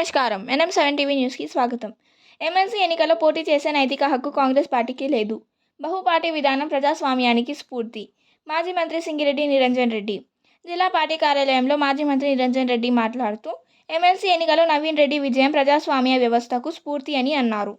నమస్కారం. NM seven TV న్యూస్కి స్వాగతం. ఎమ్మెల్సీ ఎన్నికల్లో పోటీ చేసే నైతిక హక్కు కాంగ్రెస్ పార్టీకి లేదు. బహుపార్టీ విధానం ప్రజాస్వామ్యానికి స్ఫూర్తి. మాజీ మంత్రి సింగిరెడ్డి నిరంజన్ రెడ్డి. జిల్లా పార్టీ కార్యాలయంలో మాజీ మంత్రి నిరంజన్ రెడ్డి మాట్లాడుతూ ఎమ్మెల్సీ ఎన్నికలో నవీన్ రెడ్డి విజయం ప్రజాస్వామ్య వ్యవస్థకు స్ఫూర్తి అని అన్నారు.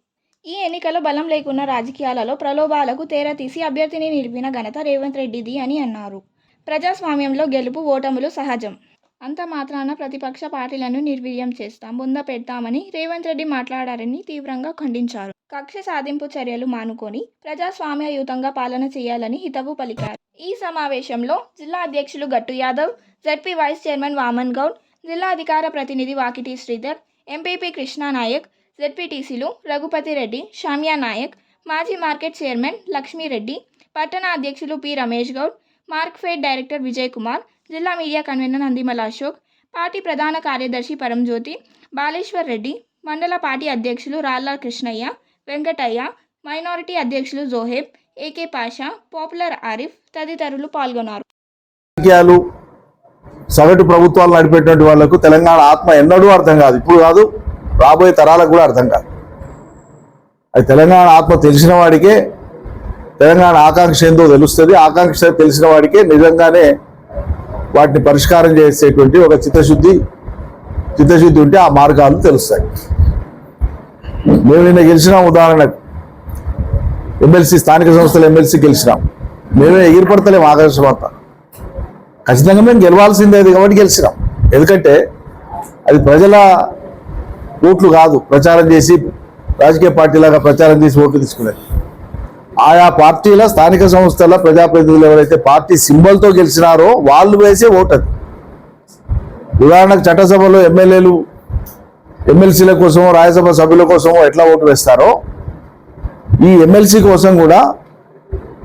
ఈ ఎన్నికలో బలం లేకున్న రాజకీయాలలో ప్రలోభాలకు తీసి అభ్యర్థిని నిలిపిన ఘనత రేవంత్ రెడ్డిది అని అన్నారు. ప్రజాస్వామ్యంలో గెలుపు ఓటములు సహజం. అంత మాత్రాన ప్రతిపక్ష పార్టీలను నిర్వీర్యం చేస్తాం ముంద పెడతామని రేవంత్ రెడ్డి మాట్లాడారని తీవ్రంగా ఖండించారు. కక్ష సాధింపు చర్యలు మానుకొని ప్రజాస్వామ్యయుతంగా పాలన చేయాలని హితవు పలికారు. ఈ సమావేశంలో జిల్లా అధ్యక్షులు Gattu Yadav ZP vice chairman Vaman Goud జిల్లా అధికార ప్రతినిధి వాకిటి శ్రీధర్ ఎంపీపీ కృష్ణానాయక్ జెడ్పీటీసీలు రఘుపతి రెడ్డి షామ్యా నాయక్ మాజీ మార్కెట్ చైర్మన్ లక్ష్మీరెడ్డి పట్టణ అధ్యక్షులు P Ramesh Goud Markfed director Vijay Kumar జిల్లా media convener Nandimala Ashok party ప్రధాన కార్యదర్శి పరంజ్యోతి బాలేశ్వర్ రెడ్డి మండల పార్టీ అధ్యక్షులు రాళ్ళ కృష్ణయ్య వెంకటయ్య మైనారిటీ అధ్యక్షులు జోహెబ్ ఏకే పాషా పాపులర్ ఆరిఫ్ తదితరులు పాల్గొన్నారు. రాజకీయాలు సగటు ప్రభుత్వాలు నడిపేటువంటి వాళ్ళకు తెలంగాణ ఆత్మ ఎన్నడూ అర్థం కాదు. ఇప్పుడు కాదు రాబోయే తరాలకు కూడా అర్థం కాదు. అది తెలంగాణ ఆత్మ తెలిసిన వాడికే తెలంగాణ ఆకాంక్ష ఏందో తెలుస్తుంది. ఆకాంక్ష తెలిసిన వాడికే నిజంగానే వాటిని పరిష్కారం చేసేటువంటి ఒక చిత్తశుద్ధి చిత్తశుద్ధి ఉంటే ఆ మార్గాలు తెలుస్తాయి. మేము నిన్న గెలిచినాం ఉదాహరణకు. ఎమ్మెల్సీ స్థానిక సంస్థల ఎమ్మెల్సీ గెలిచినాం. మేమే ఎగిరిపడతలేము ఆకాశవార్త ఖచ్చితంగా మేము గెలవాల్సిందే కాబట్టి గెలిచినాం. ఎందుకంటే అది ప్రజల ఓట్లు కాదు. ప్రచారం చేసి రాజకీయ పార్టీలాగా ప్రచారం చేసి ఓట్లు తీసుకునేది. ఆయా పార్టీల స్థానిక సంస్థల ప్రజాప్రతినిధులు ఎవరైతే పార్టీ సింబల్తో గెలిచినారో వాళ్ళు వేసే ఓటు అది. ఉదాహరణకు చట్టసభలో ఎమ్మెల్యేలు ఎమ్మెల్సీల కోసం రాజ్యసభ సభ్యుల కోసం ఎట్లా ఓటు వేస్తారో ఈ ఎమ్మెల్సీ కోసం కూడా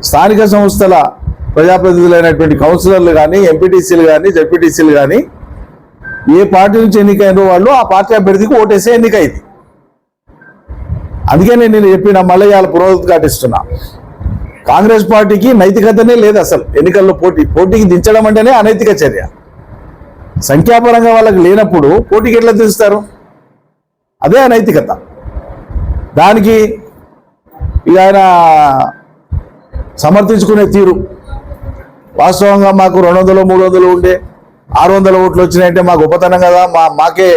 స్థానిక సంస్థల ప్రజాప్రతినిధులైనటువంటి కౌన్సిలర్లు కానీ ఎంపీటీసీలు కానీ జడ్పీటీసీలు కానీ ఏ పార్టీ నుంచి ఎన్నికైన వాళ్ళు ఆ పార్టీ అభ్యర్థికి ఓటేసే ఎన్నిక ఇది. అందుకే నేను చెప్పిన మళ్ళీ ఇవాళ పురోగతి ఘటిస్తున్నా కాంగ్రెస్ పార్టీకి నైతికతనే లేదు అసలు. ఎన్నికల్లో పోటీ పోటీకి దించడం అంటేనే అనైతిక చర్య. సంఖ్యాపరంగా వాళ్ళకి లేనప్పుడు పోటీకి ఎట్లా దించుతారు? అదే అనైతికత. దానికి ఇక ఆయన సమర్థించుకునే తీరు. వాస్తవంగా మాకు రెండు వందలు మూడు వందలు ఉండే ఆరు వందల ఓట్లు వచ్చినాయంటే మాకు గొప్పతనం కదా మా మాకే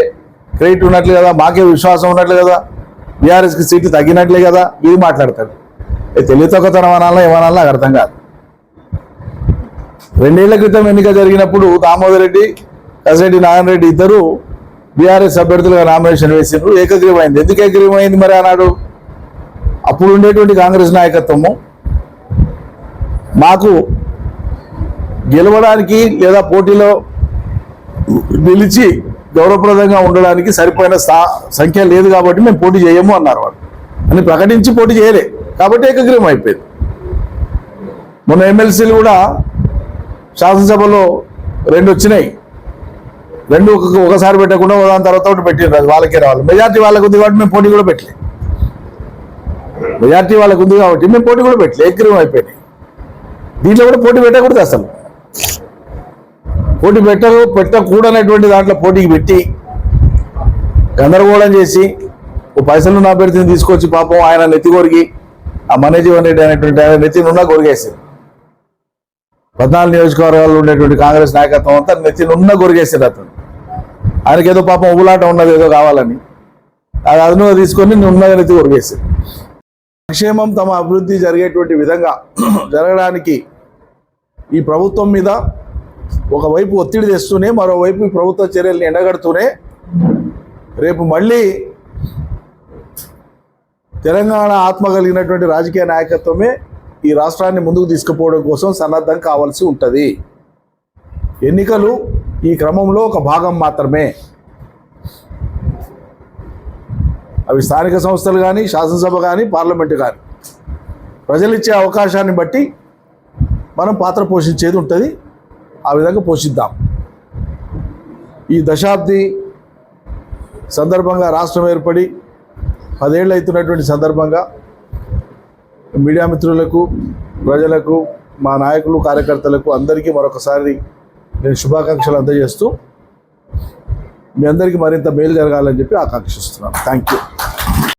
క్రెడిట్ ఉన్నట్లు కదా మాకే విశ్వాసం ఉన్నట్లు కదా బీఆర్ఎస్కి సీట్లు తగ్గినట్లే కదా ఇది మాట్లాడతాడు తెలివితొక్కతనం అనాలా ఏమనాలా నాకు అర్థం కాదు. రెండేళ్ళ క్రితం ఎన్నిక జరిగినప్పుడు దామోదర్ రెడ్డి కసిరెడ్డి నారాయణ రెడ్డి ఇద్దరు బీఆర్ఎస్ అభ్యర్థులుగా నామినేషన్ వేసిండ్రు ఏకగ్రీవమైంది. ఎందుకు ఏకగ్రీవమైంది మరి అన్నాడు అప్పుడు ఉండేటువంటి కాంగ్రెస్ నాయకత్వము. మాకు గెలవడానికి లేదా పోటీలో నిలిచి గౌరవప్రదంగా ఉండడానికి సరిపోయిన సంఖ్య లేదు కాబట్టి మేము పోటీ చేయము అన్నారు వాళ్ళు. అని ప్రకటించి పోటీ చేయలే. కాబట్టి ఏకగ్రీవం అయిపోయింది. మొన్న ఎమ్మెల్సీలు కూడా శాసనసభలో రెండు వచ్చినాయి. రెండు ఒక- ఒకసారి పెట్టకుండా దాని తర్వాత ఒకటి పెట్టిండ్రు. అది వాళ్ళకే రావాలి. మెజార్టీ వాళ్ళకు ఉంది కాబట్టి మేము పోటీ కూడా పెట్టలే. మెజార్టీ వాళ్ళకు ఉంది కాబట్టి మేము పోటీ కూడా పెట్టలే. ఏకగ్రీవం అయిపోయినాయి. దీంట్లో కూడా పోటీ పెట్టకూడదు అసలు. పోటీ పెట్ట పెట్టకూడనటువంటి దాంట్లో పోటీకి పెట్టి గందరగోళం చేసి ఓ పైసలు నా పెడితే తీసుకొచ్చి పాపం ఆయన నెత్తికొరికి ఆ మనీజీవన్ రెడ్డి అనేటువంటి ఆయన నెత్తి నున్న కొరిగేసింది పద్నాలుగు నియోజకవర్గాల్లో ఉండేటువంటి కాంగ్రెస్ నాయకత్వం అంతా నెత్తి నున్న కొరిగేసింది అతను. ఆయనకి ఏదో పాపం ఉబులాట ఉన్నది ఏదో కావాలని. అది అదనంగా తీసుకొని నున్నగా నెత్తి కొరిగేసింది సంక్షేమం తమ అభివృద్ధి జరిగేటువంటి విధంగా జరగడానికి ఈ ప్రభుత్వం మీద ఒకవైపు ఒత్తిడి తెస్తూనే మరోవైపు ఈ ప్రభుత్వ చర్యల్ని ఎండగడుతూనే రేపు మళ్ళీ తెలంగాణ ఆత్మ కలిగినటువంటి రాజకీయ నాయకత్వమే ఈ రాష్ట్రాన్ని ముందుకు తీసుకుపోవడం కోసం సన్నద్ధం కావాల్సి ఉంటుంది. ఎన్నికలు ఈ క్రమంలో ఒక భాగం మాత్రమే. అవి స్థానిక సంస్థలు కానీ శాసనసభ కానీ పార్లమెంటు కానీ ప్రజలు ఇచ్చే అవకాశాన్ని బట్టి మనం పాత్ర పోషించేది ఉంటుంది. ఆ విధంగా పోషిద్దాం. ఈ దశాబ్ది సందర్భంగా రాష్ట్రం ఏర్పడి పదేళ్ళు అవుతున్నటువంటి సందర్భంగా మీడియా మిత్రులకు ప్రజలకు మా నాయకులు కార్యకర్తలకు అందరికీ మరొకసారి నేను శుభాకాంక్షలు అందజేస్తూ మీ అందరికీ మరింత మేలు జరగాలని చెప్పి ఆకాంక్షిస్తున్నాను. Thank you